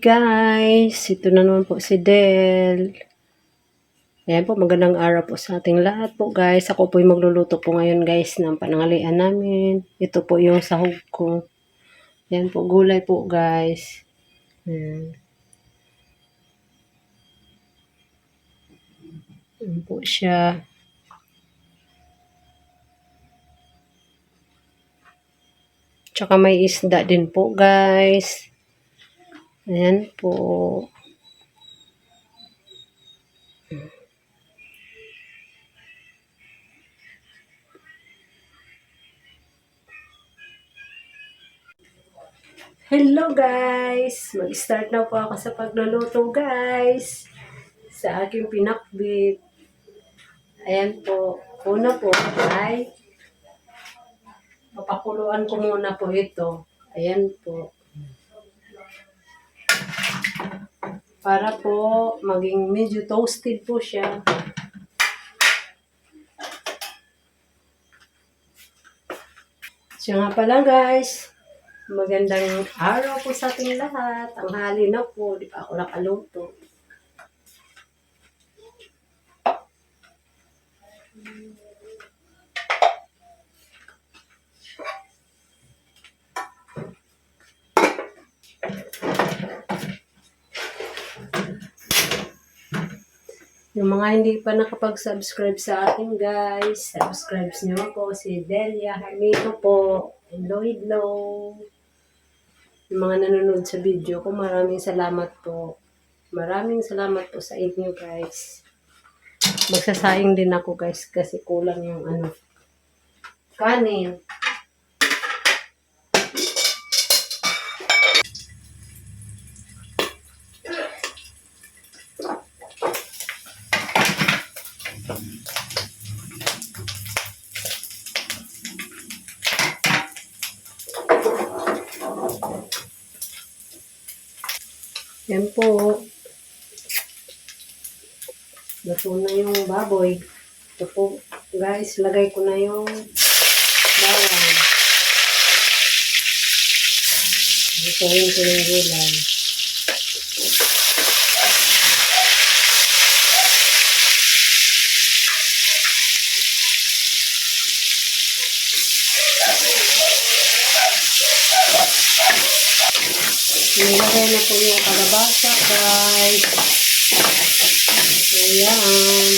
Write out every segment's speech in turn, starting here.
guys, ito na naman po si Del. Ayan po, magandang araw po sa ating lahat po guys. Ako po yung magluluto po ngayon guys ng panangalian namin. Ito po yung sahog ko. Ayan po, gulay po guys. Ayan. Ayan po siya. Tsaka may isda din po guys. Ayan po. Hello guys! Mag-start na po ako sa pagluluto guys. Sa aking pinakbit. Ayan po. Una po ay papakuluan ko muna po ito. Ayan po. Para po maging medyo toasted po siya. Siya nga pala guys. Magandang araw po sa ating lahat. Ang hali na po. Di pa ako nakaluto. Yung mga hindi pa nakapag-subscribe sa akin guys, subscribe nyo ako si Delia Harmito po. Hello, hello. Yung mga nanonood sa video ko, maraming salamat po. Maraming salamat po sa inyo guys. Magsasaing din ako guys kasi kulang yung ano, kanin. Yan po. Luto na yung baboy. Ito po, guys, lagay ko na yung bawang. Lutuin ko yung gulay. Nilagay na po yung kalabasa, guys. Ayan.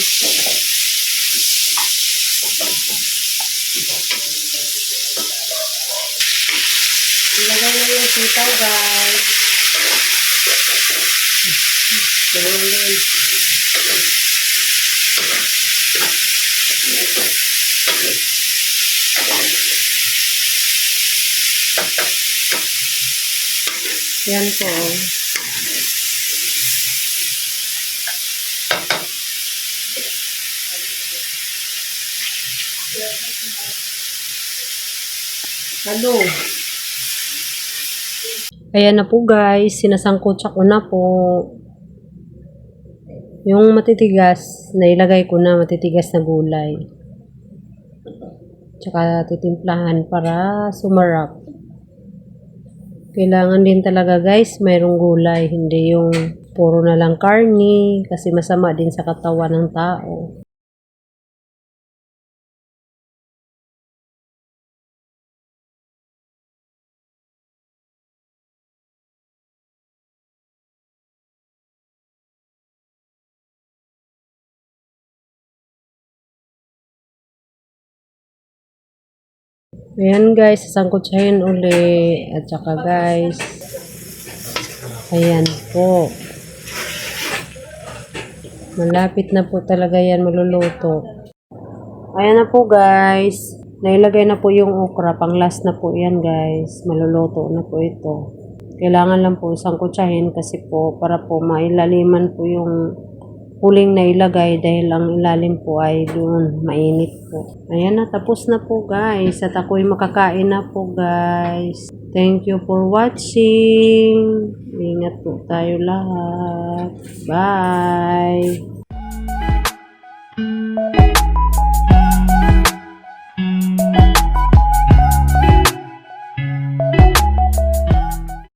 Nilagay na yung sitaw, guys. Ganun din. Yan po. Hello. Ayan na po guys, sinasangkotsa ko na po. Yung matitigas, nailagay ko na matitigas na gulay. Tsaka titimplahan para sumarap. Kailangan din talaga guys, mayroong gulay, hindi yung puro na lang karni kasi masama din sa katawan ng tao. Ayan guys, sasangkotsahin uli. At saka guys, ayan po. Malapit na po talaga yan maluluto. Ayan na po guys. Nailagay na po yung okra. Pang last na po yan guys. Maluluto na po ito. Kailangan lang po sangkotsahin kasi po para po mailaliman po yung huling na ilagay dahil ang ilalim po ay doon mainit po. Ayan na, tapos na po guys. At ako'y makakain na po guys. Thank you for watching. Ingat po tayo lahat. Bye!